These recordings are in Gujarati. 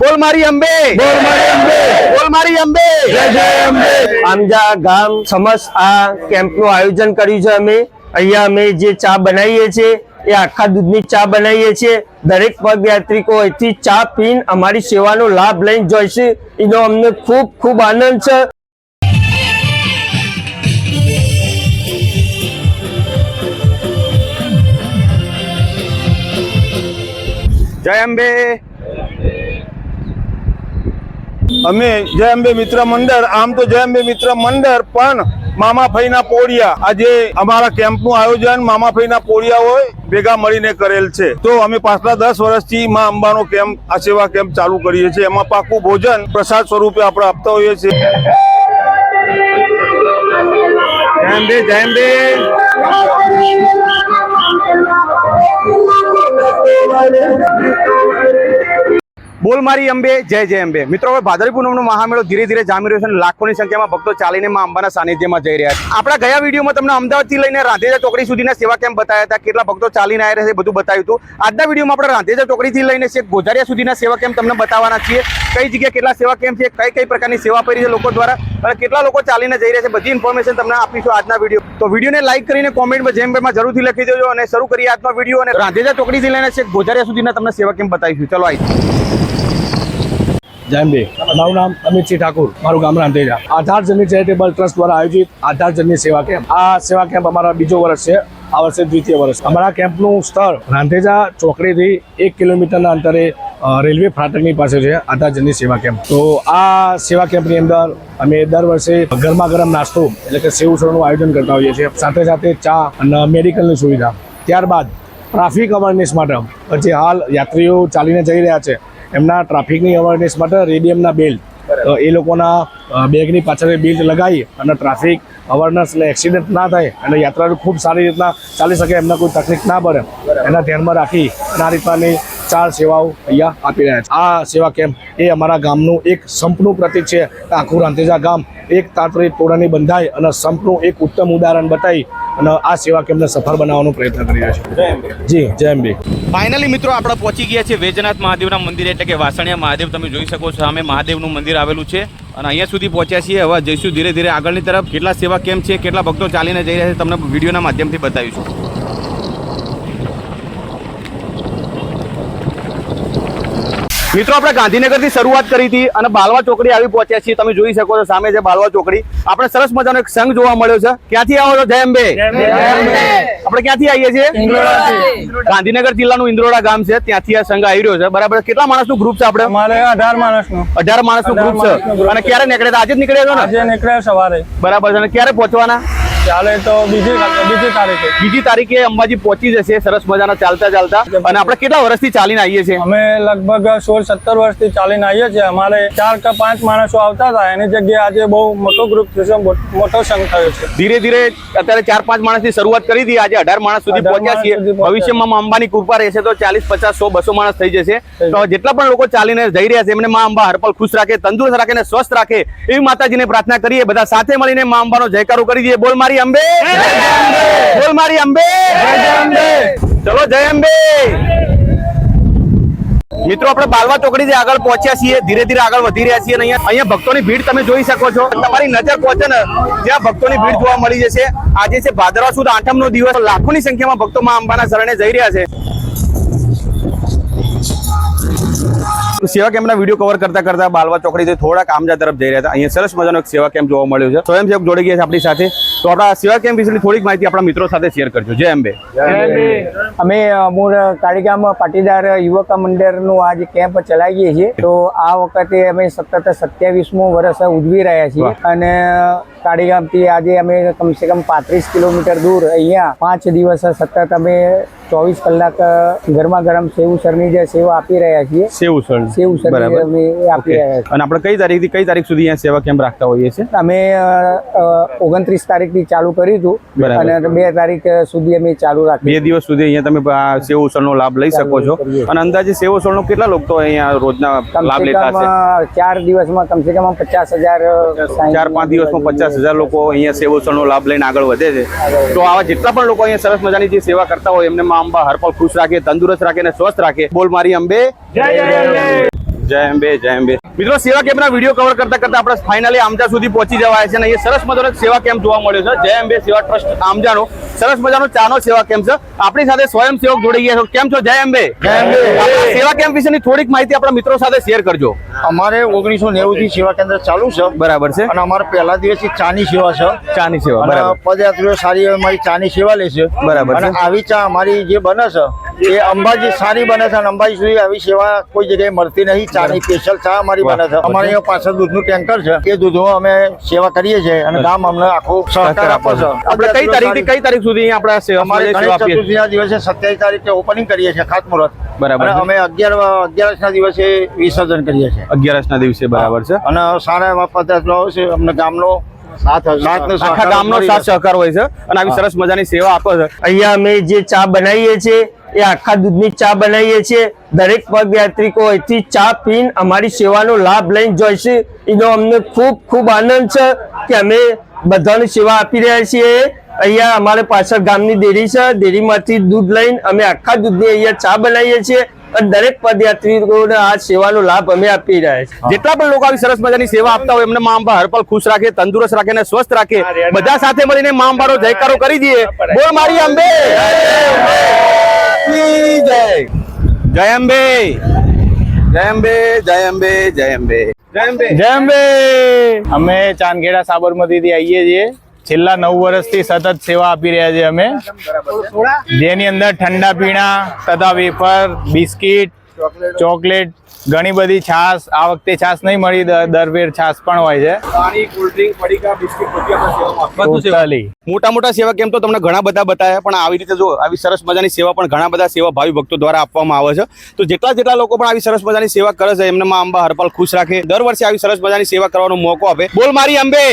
બોલ મારી અંબે. બોલ મારી અંબે. બોલ મારી અંબે. જય જય અંબે. આમજા ગામ સમસ આ કેમ્પનું આયોજન કર્યું છે અમે. અહીંયા અમે જે ચા બનાવીએ છીએ એ આખા દૂધની ચા બનાવીએ છીએ. દરેક પદયાત્રિકો અહીંથી ચા પીને અમારી સેવાનો લાભ લઈને જોઈશે. એનો અમને ખૂબ ખૂબ આનંદ છે. જય અંબે. અમે જય અંબે મિત્ર મંડળ, આમ તો જય અંબે મિત્ર મંડળ, પણ મામા ફઈના પોળિયા, આજે અમારા કેમ્પનું આયોજન મામા ફઈના પોળિયાઓએ ભેગા મળીને કરેલ છે. તો અમે પાછલા દસ વર્ષથી માં અંબાનો કેમ્પ, આ સેવા કેમ્પ ચાલુ કરીએ છીએ. એમાં પાકું ભોજન પ્રસાદ સ્વરૂપે આપણે આપતા હોઈએ છીએ. જય અંબે જય અંબે. બોલ મારી અંબે, જય જય અંબે. મિત્રો, હવે ભાદરવી પૂનમનો મહામેળો ધીરે ધીરે જામી રહ્યો છે અને લાખોની સંખ્યામાં ભક્તો ચાલીને માં અંબાના સાનિધ્યમાં જઈ રહ્યા છે. આપણા ગયા વિડીયોમાં તમને અમદાવાદથી લઈને રાંધેજા ચોકડી સુધીના સેવા કેમ્પ બતાવ્યા હતા. કેટલા ભક્તો ચાલીને આવ્યા છે બધું બતાવ્યું હતું. આજના વિડીયોમાં આપણે રાંધેજા ચોકડીથી લઈને છે ગોઝારિયા સુધીના સેવા કેમ્પ તમને બતાવવાના છીએ. કઈ જગ્યાએ કેટલા સેવા કેમ્પ છે, કઈ કઈ પ્રકારની સેવા કરી છે લોકો દ્વારા, અને કેટલા લોકો ચાલીને જઈ રહ્યા છે, બધી ઇન્ફોર્મેશન તમને આપીશું આજના વીડિયો. તો વિડીયોને લાઈક કરીને કોમેન્ટમાં જેમ બેમાં જરૂરથી લખી દેજો અને શરૂ કરીએ આજનો વીડિયો અને રાંધેજા ચોકડીથી લઈને છે ગોઝારિયા સુધીના તમને સેવા કેમ્પ બતાવીશું. ચલો આવી જયંબે મારું નામ અમિતસિંહ ઠાકુર. મારું ગામ રાંધેજા આધાર જનની ચેરિટેબલ ટ્રસ્ટ દ્વારા આયોજિત આધાર જમીન સેવા કેમ્પ. આ સેવા કેમ્પ અમારા બીજો વર્ષ છે. આ વર્ષે દ્વિતીય વર્ષ. અમારા કેમ્પનું સ્થળ રાંધેજા ચોકડીથી એક કિલોમીટરના અંતરે રેલવે ફાટકની પાસે છે આધાર જનની સેવા કેમ્પ. તો આ સેવા કેમ્પની અંદર અમે દર વર્ષે ગરમા ગરમ નાસ્તો એટલે કે સેવ ઉસળનું આયોજન કરતા હોઈએ છીએ. સાથે સાથે ચા અને મેડિકલની સુવિધા. ત્યારબાદ ટ્રાફિક અવેરનેસ માટે જે હાલ યાત્રીઓ ચાલીને જઈ રહ્યા છે. એમના ટ્રાફિકની અવેરનેસ માટે રેડિયમના બેલ્ટ એ લોકોના બેગની પાછળ બેલ્ટ લગાવી અને ટ્રાફિક અવેરનેસ એટલે એક્સિડન્ટ ના થાય અને યાત્રાળુ ખૂબ સારી રીતના ચાલી શકે, એમને કોઈ તકલીફ ના પડે. એના ધ્યાનમાં રાખી આ રીતનાની ચાર સેવાઓ અહીંયા આપી રહ્યા છે. આ સેવા કેમ્પ એ અમારા ગામનું એક સંપનું પ્રતિક છે. આખું રાંધેજા ગામ એક તાંત્રિક ટોળાની બંધાય અને સંપનું એક ઉત્તમ ઉદાહરણ બતાવી અને આ સેવા કેમ્પને સફળ બનાવવાનો પ્રયત્ન કરી રહ્યા છે. જી જય અંબે. ફાઇનલી મિત્રો આપણે પહોંચી ગયા છે વેજનાથ મહાદેવના મંદિર એટલે કે વાસણિયા મહાદેવ. તમે જોઈ શકો છો સામે મહાદેવનું મંદિર આવેલું છે અને અહીંયા સુધી પહોંચ્યા છીએ. હવે જઈશું ધીરે ધીરે આગળની તરફ. કેટલા સેવા કેમ્પ છે કેટલા ભક્તો ચાલીને જઈ રહ્યા છે તમને વિડીયોના માધ્યમથી બતાવીશું. મિત્રો આપણે ગાંધીનગરથી શરૂઆત કરી હતી અને બાલવા ચોકડી આવી પહોંચ્યા છીએ. તમે જોઈ શકો છો સામે છે બાલવા ચોકડી. આપણે સરસ મજાનો એક સંઘ જોવા મળ્યો છે. ક્યાંથી આવો છો? જય અંબે. આપણે ક્યાંથી આવીએ છીએ? ગાંધીનગર જિલ્લાનું ઇન્દ્રોડા ગામ છે. ત્યાંથી આ સંઘ આવી રહ્યો છે. બરાબર. કેટલા માણસનું ગ્રુપ છે આપણે? અઢાર માણસનું. અઢાર માણસનું ગ્રુપ છે. અને ક્યારે નીકળે આજે જ નીકળ્યા છો ને? નીકળ્યા નીકળે સવારે. બરાબર છે. અને ક્યારે પહોંચવાના? ચાલે તો બીજી બીજી તારીખે. બીજી તારીખે અંબાજી પહોંચી જશે સરસ મજાના ચાલતા ચાલતા. અને આપણે કેટલા વર્ષથી ચાલીને આવીએ છીએ? અમે લગભગ સોળ સત્તર વર્ષથી ચાલીને આવીએ છીએ. અમારે ચાર કે પાંચ માણસો આવતા હતા. એની જગ્યાએ આજે બહુ મોટો ગ્રુપ થશે મોટો સંઘ થયો છે. ધીરે ધીરે અત્યારે ચાર પાંચ માણસની શરૂઆત કરી હતી આજે અઢાર માણસ સુધી 18 પહોંચ્યા છીએ. માણસ. ભવિષ્યમાં માં અંબાની કૃપા રહેશે તો ચાલીસ પચાસ સો બસો માણસ થઈ જશે. તો જેટલા પણ લોકો ચાલીને જઈ રહ્યા છે એમને માં અંબા હરપલ ખુશ રાખે તંદુરસ્ત રાખે અને સ્વસ્થ રાખે એવી માતાજીને પ્રાર્થના કરીએ. બધા સાથે મળીને માં અંબાનો જયકારો કરી દઈએ. બોલ મારી અંબે. બોલ મારી અંબે. ચલો, જય અંબે. મિત્રો, આપણે બાલવા ચોકડીથી આગળ પહોંચ્યા છીએ. ધીરે ધીરે આગળ વધી રહ્યા છીએ અહીંયા અહીંયા ભક્તોની ભીડ તમે જોઈ શકો છો. તમારી નજર પહોંચે ને ત્યાં ભક્તોની ભીડ જોવા મળી જશે. આજે છે ભાદરવા સુદ આઠમનો દિવસ. લાખોની સંખ્યામાં ભક્તો માં અંબાના શરણે જઈ રહ્યા છે. સેવા કેમ્પના વીડિયો કવર કરતા કરતા બાલવા ચોકડીથી થોડાક આમજા તરફ જઈ રહ્યા હતા. અહીંયા સરસ મજાનો એક સેવા કેમ્પ જોવા મળ્યો છે. સ્વયંસેવક જોડી ગયા છે આપણી સાથે. તો આપણા સેવા કેમ્પ વિશેની થોડીક માહિતી આપણા મિત્રો સાથે શેર કરજો. જય અંબે. અમે અમૂર કાળીગામ પાટીદાર યુવક મંડળનું આ જે કેમ્પ ચલાવીએ છીએ. તો આ વખતે અમે સતત સત્યાવીસમું વર્ષ ઉજવી રહ્યા છીએ. અને કાળીગામથી આજે અમે કમસે કમ પાંત્રીસ કિલોમીટર દૂર અહીંયા પાંચ દિવસ સતત અમે ચોવીસ કલાક ગરમા ગરમ સેવુસરની જે સેવા આપી રહ્યા છીએ. સેવું સેવુસરની સર અમે આપી રહ્યા છીએ. અને આપણે કઈ તારીખથી કઈ તારીખ સુધી અહીંયા સેવા કેમ્પ રાખતા હોઈએ છીએ? અમે ઓગણત્રીસ તારીખથી ચાલુ કર્યું હતું અને બે તારીખ સુધી અમે ચાલુ બે દિવસ સુધી અહીંયા તમે આ સેવ ઉછળનો લાભ લઈ શકો છો. અને અંદાજે સેવ ઉછળનો કેટલા લોકો અહીંયા રોજના લાભ લેતા હશે? ચાર દિવસમાં કમસે કમ પચાસ હજાર ચાર પાંચ દિવસમાં પચાસ હજાર લોકો અહીંયા સેવ ઉછળનો લાભ લઈને આગળ વધે છે. તો આવા જેટલા પણ લોકો અહીંયા સરસ મજાની જે સેવા કરતા હોય એમને માં અંબા હરપલ ખુશ રાખે તંદુરસ્ત રાખે અને સ્વસ્થ રાખે. બોલ મારી અંબે. જય અંબે જય અંબે. મિત્રો સેવા કેમ્પના વીડિયો કવર કરતા કરતા આપણે ફાઇનલી આમજા સુધી પહોંચી જવાય છે અને એ સરસ મજાનો સેવા કેમ્પ જોવા મળ્યો છે. જય અંબે સેવા ટ્રસ્ટ આમજાનો. સરસ મજાનો ચાનો સેવા કેમ્પ છે. આપણી સાથે સ્વયંસેવક જોડાઈ ગયા છો. કેમ છો? જય અંબે. આપણા સેવા કેમ્પ વિશેની થોડીક માહિતી આપણા મિત્રો સાથે શેર કરજો. અમારે ઓગણીસો નેવું થી સેવા કેન્દ્ર ચાલુ છે. બરાબર છે. અને અમારે પહેલા દિવસથી ચાની સેવા છે. ચાની સેવા બરાબર. પદયાત્રીઓ સારી અમારી ચાની સેવા લે છે. બરાબર અને આવી ચા અમારી જે બને છે એ અંબાજી સારી બને છે અને અંબાજી સુધી આવી સેવા કોઈ જગ્યાએ મળતી નહીં. ચાની સ્પેશિયલ ચા અમારી બને છે. અમારે અહીંયા પાછળ દૂધનું ટેન્કર છે. એ દૂધો અમે સેવા કરીએ છીએ અને ગામ અમને આખો સહકાર આપે છે. આપણે કઈ તારીખ કઈ તારીખ સુધી આપણા અમારે સેવા ગણેશ ચતુર્થીના દિવસે સત્યાવીસ તારીખે ઓપનિંગ કરીએ છીએ ખાતમુહૂર્ત. બરાબર અમે અગિયાર અગિયારસના દિવસે વિસર્જન કરીએ છીએ. અગિયારસના દિવસે બરાબર છે. અને સારા પચાસ પદાર્થો છે અમને ગામનો સાથ સાથનો સહકાર આખા ગામનો સાથ સહકાર હોય છે અને આવી સરસ મજાની સેવા આપે છે. અહીંયા અમે જે ચા બનાવીએ છીએ એ આખા દૂધની ચા બનાવીએ છીએ. દરેક પદયાત્રિકો અહીંથી ચા પીન અમારી સેવાનો લાભ લઈને જોઈશે. એનો અમને ખૂબ ખૂબ આનંદ છે કે અમે બધાને સેવા આપી રહ્યા છીએ. અહીંયા અમારે પાછળ ગામની ડેરી છે. ડેરીમાંથી દૂધ લઈને અમે આખા દૂધની અહીંયા ચા બનાવીએ છીએ અને દરેક પદયાત્રીઓને આ સેવાનો લાભ અમે આપી રહ્યા છીએ. જેટલા પણ લોકો આવી સરસ મજાની સેવા આપતા હોય એમને મા અંબા હરપલ ખુશ રાખે તંદુરસ્ત રાખે અને સ્વસ્થ રાખે. બધા સાથે મળીને મા અંબાનો જયકારો કરી દઈએ. બોલ મારી અંબે. જય જય અંબે. જય અંબે. જય અંબે જય અંબે જય અંબે. જય અંબે. અમે ચાંદખેડા સાબરમતી થી આવીએ છીએ. છેલ્લા નવ વર્ષથી સતત સેવા આપી રહ્યા છીએ અમે. જેની અંદર ઠંડા પીણા તથા વેફર બિસ્કિટ ચોકલેટ ઘણી બધી છાશ આ વખતે છાશ નહીં મળી દર ફેર છાશ પણ હોય છે. પાણી કોલ્ડ ડ્રિંક પડીકા બિસ્કિટ બધું ટોટલી મોટા મોટા સેવા કેમ તો તમને ઘણા બધા બતાવ્યા પણ આવી રીતે જો આવી સરસ મજાની સેવા પણ ઘણા બધા સેવા ભાવિ ભક્તો દ્વારા આપવામાં આવે છે. તો જેટલા જેટલા લોકો પણ આવી સરસ મજાની સેવા કરે છે એમને માં અંબા હરપાલ ખુશ રાખે. દર વર્ષે આવી સરસ મજાની સેવા કરવાનો મોકો આપે. બોલ મારી અંબે.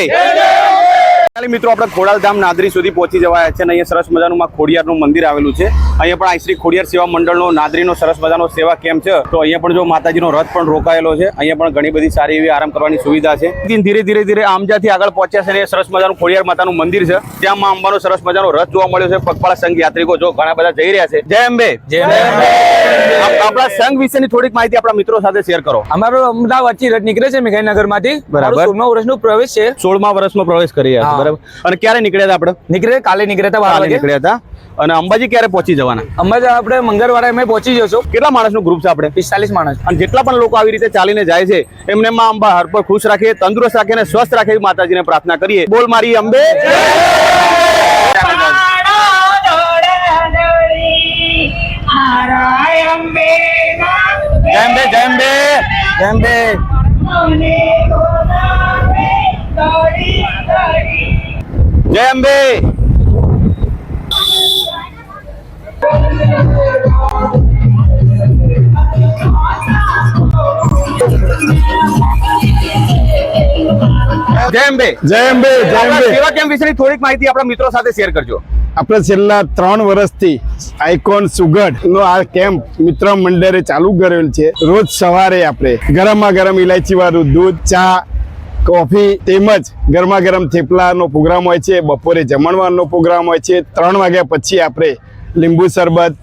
ચાલી મિત્રો આપણે ખોડાલધામ નાદરી સુધી પહોંચી જવાયા છે અને અહીંયા સરસ મજાનું માં ખોડિયારનું મંદિર આવેલું છે. અહીંયા પણ શ્રી ખોડિયાર સેવા મંડળનો નાદરીનો સરસ મજાનો સેવા કેમ્પ છે. તો અહીંયા પણ જો માતાજીનો રથ પણ રોકાયેલો છે. અહીંયા પણ ઘણી બધી સારી એવી આરામ કરવાની સુવિધા છે. ધીરે ધીરે ધીરે આમજાથી આગળ પહોંચ્યા છે અને સરસ મજાનું ખોડિયાર માતાનું મંદિર છે. ત્યાં માં અંબાનો સરસ મજાનો રથ જોવા મળ્યો છે. પગપાળા સંઘ યાત્રિકો જો ઘણા બધા જઈ રહ્યા છે. જય અંબે. જય આપણા સંઘ વિશેની થોડીક માહિતી આપણા મિત્રો સાથે શેર કરો. અમારો અમદાવાદથી રથ નીકળે છે મેઘાઈનગરમાંથી બરાબર. સોળમા વર્ષનો પ્રવેશ છે. સોળમા વર્ષમાં પ્રવેશ કરી રહ્યા બરાબર. અને ક્યારે નીકળ્યા હતા આપણે? નીકળ્યા કાલે નીકળ્યા હતા કાલે નીકળ્યા હતા. અને અંબાજી ક્યારે પહોંચી જવાના? અંબાજી આપણે મંગળવારે અમે પહોંચી જશું કેટલા માણસનું ગ્રુપ છે આપણે? પિસ્તાલીસ માણસ. અને જેટલા પણ લોકો આવી રીતે ચાલીને જાય છે એમને માં અંબા હર પર ખુશ રાખીએ તંદુરસ્ત રાખીએ અને સ્વસ્થ રાખીએ માતાજીને પ્રાર્થના કરીએ. બોલ મારી અંબે. જય અંબે જય અંબે. જય અંબે જય અંબે. જય અંબે જય અંબે. જય આપણા અંબે સેવા કેમ્પ વિશેની થોડીક માહિતી આપણા મિત્રો સાથે શેર કરજો. આપણે છેલ્લા ત્રણ વર્ષથી આઇકોન સુગઢ નો આ કેમ્પ મિત્ર મંડળે ચાલુ કરેલ છે. રોજ સવારે આપણે ગરમા ગરમ ઇલાયચી વાળું દૂધ ચા કોફી તેમજ ગરમા ગરમ થેપલાનો પ્રોગ્રામ હોય છે. બપોરે જમણવારનો પ્રોગ્રામ હોય છે. ત્રણ વાગ્યા પછી આપણે લીંબુ શરબત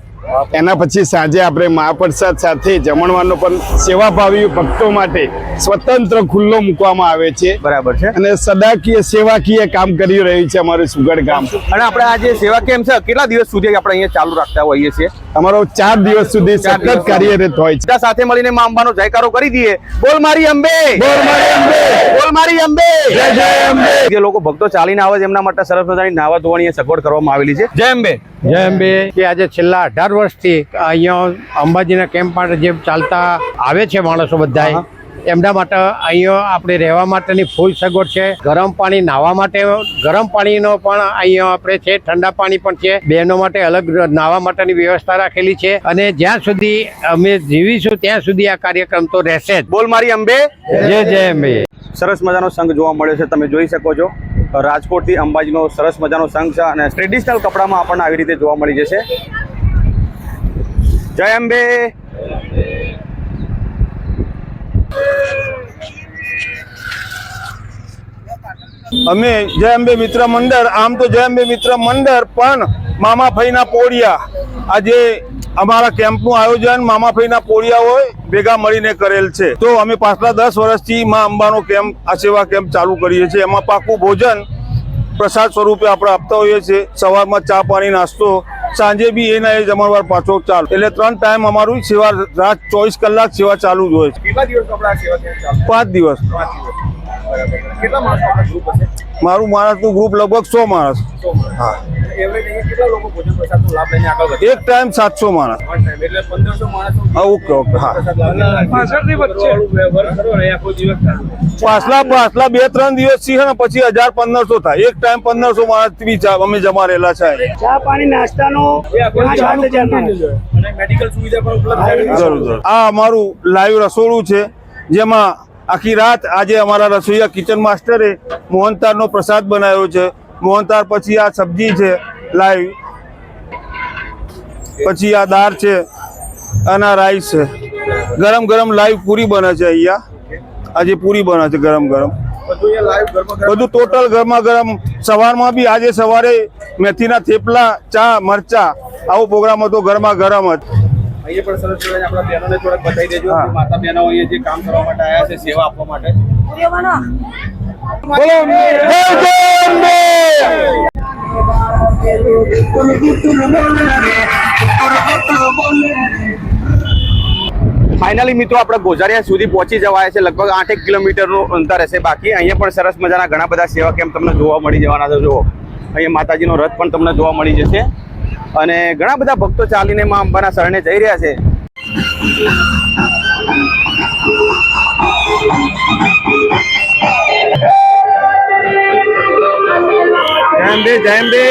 એના પછી સાંજે આપણે મહાપ્રસાદ સાથે જમણવારનો પણ સેવાભાવી ભક્તો માટે સ્વતંત્ર ખુલ્લો મૂકવામાં આવે છે. બરાબર છે. અને સદાકીય સેવાકીય કામ કરી રહ્યું છે અમારું સુગઢ ગામ. અને આપણે આ જે સેવા કેમ્પ છે કેટલા દિવસ સુધી આપણે અહીંયા ચાલુ રાખતા હોઈએ છીએ? અમારો ચાર દિવસ સુધી સતત કાર્યરત હોય છે. સાથે મળીને મા અંબાનો જયકારો કરી દઈએ. બોલ મારી અંબે! બોલ મારી અંબે! બોલ મારી અંબે. જય જય અંબે! જે લોકો ભક્તો ચાલીને આવે છે એમના માટે સરસ મજાની નાવા ધોવાની સગવડ કરવામાં આવેલી છે. જય અંબે. જય અંબે. કે આજે છેલ્લા અઢાર વર્ષથી અહીંયા અંબાજીના કેમ્પ માટે જે ચાલતા આવે છે માણસો બધા એમના માટે અહીંયા આપણે રહેવા માટેની ફૂલ સગવડ છે. ગરમ પાણી નાવા માટે ગરમ પાણીનો પણ અહીંયા આપણે છે ઠંડા પાણી પણ છે. બહેનો માટે અલગ નાવા માટેની વ્યવસ્થા રાખેલી છે. અને જ્યાં સુધી અમે જીવીશું ત્યાં સુધી આ કાર્યક્રમ તો રહેશે જ. બોલ મારી અંબે. જય જય અંબે. સરસ મજાનો સંઘ જોવા મળ્યો છે, તમે જોઈ શકો છો. રાજકોટથી અંબાજીનો સરસ મજાનો સંઘ છે અને ટ્રેડિશનલ કપડામાં આપણને આવી રીતે જોવા મળી જશે. જય અંબે. અમે જય અંબે મિત્ર મંડળ, આમ તો જય અંબે મિત્ર મંડળ, પણ મામા ફઈના પોળિયા આજે અમારા કેમ્પનું આયોજન મામાભાઈના પોળિયાઓએ હોય ભેગા મળીને કરેલ છે. તો અમે પાછલા દસ વર્ષથી માં અંબાનો કેમ્પ આ સેવા કેમ્પ ચાલુ કરીએ છીએ. એમાં પાકું ભોજન પ્રસાદ સ્વરૂપે આપણે આપતા હોઈએ છીએ. સવારમાં ચા પાણી નાસ્તો સાંજે બી એના એ જમણવાર પાછો ચાલુ. એટલે ત્રણ ટાઈમ અમારું સેવા રાત ચોવીસ કલાક સેવા ચાલુ જ હોય છે. પાંચ દિવસ. કેટલા માણસ ગ્રુપ હશે? મારું માણસનું ગ્રુપ લગભગ સો માણસ. હા. એક ટાઈમ સાતસો માણસ. એટલે પંદરસો માણસો હા ઓકે ઓકે હા. પાછલા પાછલા બે ત્રણ દિવસ છે ને પછી હજાર પંદરસો થાય. એક ટાઈમ પંદરસો માણસ બી અમે જમા રહેલા છે ચા પાણી નાસ્તાનો અને મેડિકલ સુવિધા પણ ઉપલબ્ધ જરૂર જરૂર. આ અમારું લાઈવ રસોડું છે જેમાં આખી રાત આજે અમારા રસોઈયા કિચન માસ્ટરે મોહનતારનો પ્રસાદ બનાવ્યો છે. મોહનતાળ પછી આ સબ્જી છે લાઈવ. પછી આ દાળ છે અને આ રાઈસ છે. ગરમ ગરમ લાઈવ પૂરી બને છે અહીંયા. આજે પૂરી બને છે ગરમ ગરમ. બધું ટોટલ ગરમા ગરમ? સવારમાં બી આજે સવારે મેથીના થેપલા ચા મરચા. આવો પ્રોગ્રામ હતો ગરમા ગરમ જ. અહીંયા પણ સરસ મજાની આપણા બહેનોને થોડાક બતાવી દેજો માતા બહેનો અહીંયા જે કામ કરવા માટે આવ્યા છે સેવા આપવા માટે. ફાઇનલી મિત્રો આપણે ગોઝારિયા સુધી પહોંચી જવાય છે. લગભગ આઠેક કિલોમીટરનું અંતર હશે બાકી. અહીંયા પણ સરસ મજાના ઘણા બધા સેવા કેમ્પ તમને જોવા મળી જવાના છે. જુઓ અહીંયા માતાજીનો રથ પણ તમને જોવા મળી જશે. અને ઘણા બધા ભક્તો ચાલીને માં અંબાના શરણે જઈ રહ્યા છે. જય અંબે જય અંબે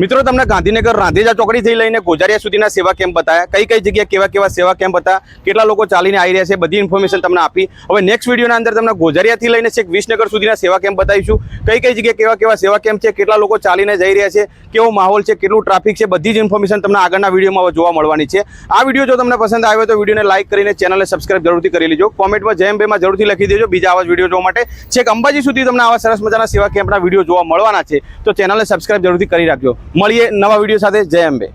મિત્રો, તમને ગાંધીનગર રાંધેજા ચોકડીથી લઈને ગોજારિયા સુધીના સેવા કેમ્પ બતાવ્યા કઈ કઈ જગ્યાએ કેવા કેવા સેવા કેમ્પ હતા? કેટલા લોકો ચાલીને આવી રહ્યા છે? બધી ઇન્ફોર્મેશન તમને આપી. હવે નેક્સ્ટ વિડીયોના અંદર તમને ગોજારિયાથી લઈને છેક વિસનગર સુધીના સેવા કેમ્પ બતાવીશું. કઈ કઈ જગ્યાએ કેવા કેવા સેવા કેમ્પ છે? કેટલા લોકો ચાલીને જઈ રહ્યા છે? કેવો માહોલ છે? કેટલું ટ્રાફિક છે? બધી જ ઇન્ફોર્મેશન તમને આગળના વિડીયોમાં જોવા મળવાની છે. આ વીડિયો જો તમને પસંદ આવ્યો તો વિડીયોને લાઇક કરીને ચેનલને સબસ્ક્રાઇબ જરૂરથી કરી લેજો. કોમેન્ટમાં જેમ બેમાં જરૂરથી લખી દેજો. બીજા આવા વીડિયો જોવા માટે છેક અંબાજી સુધી તમને આવા સરસ મજાના સેવા કેમ્પના વીડિયો જોવા મળવાના છે. તો ચેનલને સબસ્ક્રાઇબ જરૂરથી કરી રાખજો. મળીએ નવા વીડિયો સાથે. જય અંબે.